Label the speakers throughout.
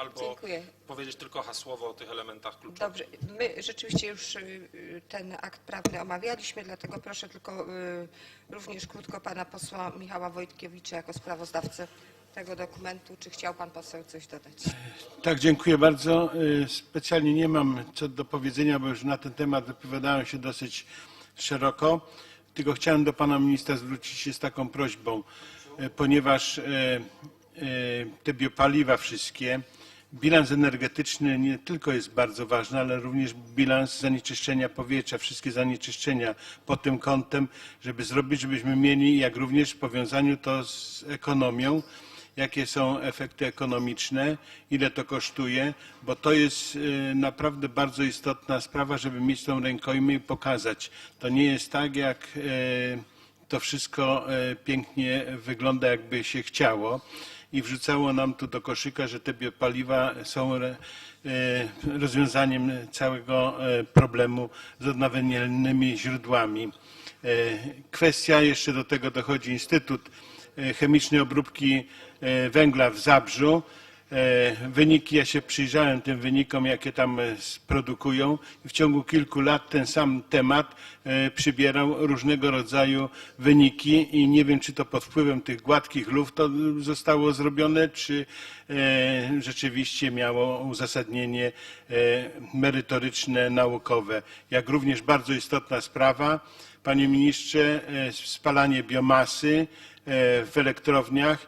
Speaker 1: albo
Speaker 2: Dziękuję.
Speaker 1: powiedzieć tylko hasłowo o tych elementach kluczowych.
Speaker 2: Dobrze, my rzeczywiście już y, ten akt prawny omawialiśmy, dlatego proszę tylko y, również krótko pana posła Michała Wojtkiewicza jako sprawozdawcę tego dokumentu. Czy chciał pan poseł coś dodać?
Speaker 3: Tak, dziękuję bardzo. Y, Specjalnie nie mam co do powiedzenia, bo już na ten temat wypowiadałem się dosyć szeroko. Tylko chciałem do pana ministra zwrócić się z taką prośbą, y, ponieważ y, y, te biopaliwa wszystkie, bilans energetyczny nie tylko jest bardzo ważny, ale również bilans zanieczyszczenia powietrza, wszystkie zanieczyszczenia pod tym kątem, żeby zrobić, żebyśmy mieli, jak również w powiązaniu to z ekonomią, jakie są efekty ekonomiczne, ile to kosztuje, bo to jest y, naprawdę bardzo istotna sprawa, żeby mieć tą rękojmię i pokazać. To nie jest tak, jak y, to wszystko y, pięknie wygląda, jakby się chciało i wrzucało nam tu do koszyka, że te biopaliwa są y, rozwiązaniem całego y, problemu z odnawialnymi źródłami. Y, Kwestia, jeszcze do tego dochodzi Instytut e, chemicznej obróbki e, węgla w Zabrzu. E, Wyniki, ja się przyjrzałem tym wynikom, jakie tam e, produkują i w ciągu kilku lat ten sam temat e, przybierał różnego rodzaju wyniki i nie wiem, czy to pod wpływem tych gładkich luf to zostało zrobione, czy rzeczywiście miało uzasadnienie merytoryczne, naukowe. Jak również bardzo istotna sprawa, Panie ministrze, spalanie biomasy w elektrowniach.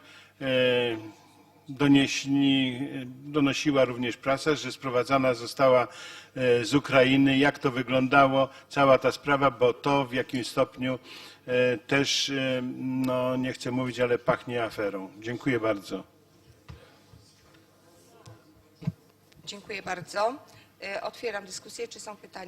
Speaker 3: Donosiła również prasa, że sprowadzana została e, z Ukrainy. Jak to wyglądało, cała ta sprawa, bo to w jakim stopniu e, też, e, no nie chcę mówić, ale pachnie aferą. Dziękuję bardzo.
Speaker 2: Dziękuję bardzo. Otwieram dyskusję. Czy są pytania?